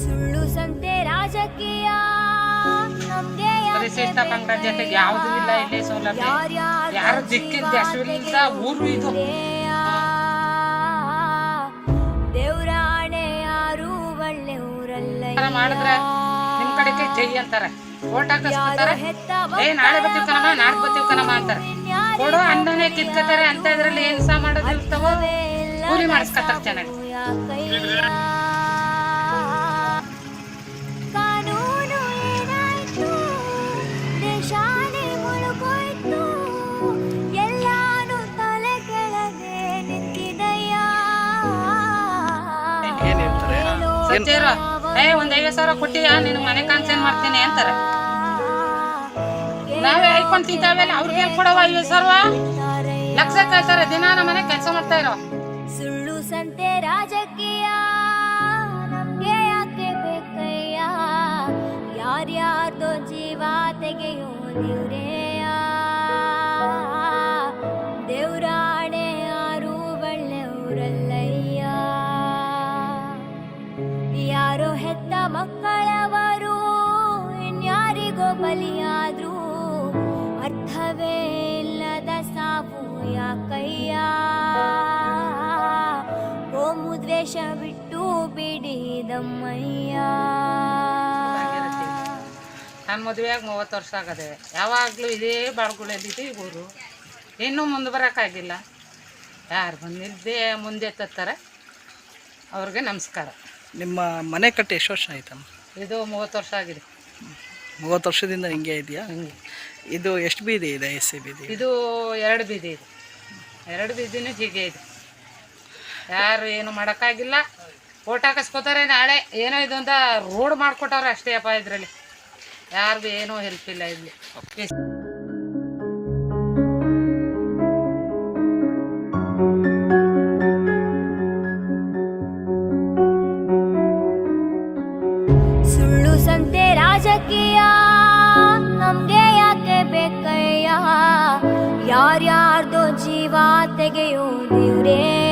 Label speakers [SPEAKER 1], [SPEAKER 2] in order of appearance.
[SPEAKER 1] ಸುಳ್ಳು ಸಂತೆ ರಾಜಕೀಯ ನಮ್ಗೆ
[SPEAKER 2] ಪರಿಶಿಷ್ಟ ಪಂಗಡ ಜೊತೆಗೆ ಯಾವುದೂ ಇಲ್ಲ ಇಲ್ಲಿ ಸೌಲಭ್ಯ ಯಾರು ದಿಕ್ಕಿದ್ದ ಹೆಸರಿಲ್ಲ ಊರು ಇದು.
[SPEAKER 1] ದೇವ್ರಾಣೆ ಯಾರು ಒಳ್ಳೆ ಊರಲ್ಲ
[SPEAKER 2] ಮಾಡಿದ್ರೆ ನಿಮ್ ಕಡೆಗೆ ಜೈ ಅಂತಾರೆ. ಓಟ್ ಹಾಕಿಸ್ಕೊತಾರೆ ಏ ನಾಳೆ ಬರ್ತೀವಿ ಕಣಮ್ಮ ನಾಳೆ ಬರ್ತೀವಿ ಕಣಮ್ಮ ಅಂತಾರೆ. ಕೊಡೋ ಅನ್ನನೇ ಕಿತ್ಕೋತಾರೆ ಅಂತ ಇದ್ರಲ್ಲಿ ಏನ್ ಸಹ ಮಾಡೋದು ಕೂಲಿ ಮಾಡಿಸ್ಕೊತಾರೆ ಚೆನ್ನಾಗಿ ಸಜ್ಜೇರು ಏ, ಒಂದ್ ಐವತ್ ಸಾವಿರ ಕೊಟ್ಟಿಯ? ನಿನ್ ಮನೆ ಕಾನ್ಸೇನ್ ಮಾಡ್ತೀನಿ ಅಂತಾರೆ. ನಾವೇ ಐಕೊಂಡ್ ತಿಂತಾವೆಲ್ಲ ಅವ್ರಿಗೆ ಏನ್ ಕೊಡವ ಐವತ್ ಸಾವಿರ ಲಕ್ಷ ಕೇಳ್ತಾರೆ, ದಿನ ನಮ್ಮ ಮನೆ ಕೆಲಸ ಮಾಡ್ತಾ ಇರೋ.
[SPEAKER 1] ಸುಳ್ಳು ಸಂತೆ ರಾಜಕೀಯ, ನಮ್ಗೆ ಯಾಕೆ ಬೇಕಯ್ಯ? ಯಾರ್ಯಾರ್ದೋ ಜೀವ ತೆಗೆಯೋ ದೇವ್ರೇಯ ಮಕ್ಕಳವರು ಇನ್ಯಾರಿಗೋ ಬಲಿಯಾದ್ರು ಅರ್ಥವೇ ಇಲ್ಲದ ಸಾವು ಯಾಕಯ್ಯ? ಕೋಮು ದ್ವೇಷ ಬಿಟ್ಟು ಬಿಡಿದಮ್ಮಯ್ಯ
[SPEAKER 2] ನನ್ನ ಮದುವೆಯಾಗಿ ಮೂವತ್ತು ವರ್ಷ ಆಗದೆ. ಯಾವಾಗಲೂ ಇದೇ ಬಾಳ್ಗುಳಲ್ಲಿದೆ ಊರು. ಇನ್ನೂ ಮುಂದೆ ಬರೋಕ್ಕಾಗಿಲ್ಲ. ಯಾರು ಬಂದಿದ್ದೇ ಮುಂದೆ ತತ್ತಾರೆ ಅವ್ರಿಗೆ ನಮಸ್ಕಾರ.
[SPEAKER 3] ನಿಮ್ಮ ಮನೆ ಕಟ್ಟಿ ಎಷ್ಟು ವರ್ಷ ಆಯ್ತಮ್ಮ?
[SPEAKER 2] ಇದು ಮೂವತ್ತು ವರ್ಷ ಆಗಿದೆ.
[SPEAKER 3] ಮೂವತ್ತು ವರ್ಷದಿಂದ ಹಿಂಗೆ ಇದೆಯಾ?
[SPEAKER 2] ಹಂಗೆ
[SPEAKER 3] ಇದು ಎಷ್ಟು ಬೀದಿ ಇದೆ ಎಸ್ ಸಿ ಬೀದಿ?
[SPEAKER 2] ಇದು ಎರಡು ಬೀದಿ ಇದೆ. ಎರಡು ಬೀದಿನೂ ಹೀಗೆ ಇದೆ. ಯಾರು ಏನು ಮಾಡೋಕ್ಕಾಗಿಲ್ಲ. ಓಟ್ ಹಾಕಿಸ್ಕೋತಾರೆ ನಾಳೆ. ಏನೋ ಇದು ಅಂತ ರೋಡ್ ಮಾಡಿಕೊಟ್ಟವ್ರೆ ಅಷ್ಟೇ ಅಪ್ಪ ಇದರಲ್ಲಿ. ಯಾರಿಗೂ ಏನೂ ಹೆಲ್ಪ್ ಇಲ್ಲ ಇಲ್ಲಿ.
[SPEAKER 1] ಯಾರ್ಯಾರ್ದೋ ಜೀವ ತೆಗೆಯೋ ದೇವ್ರೇ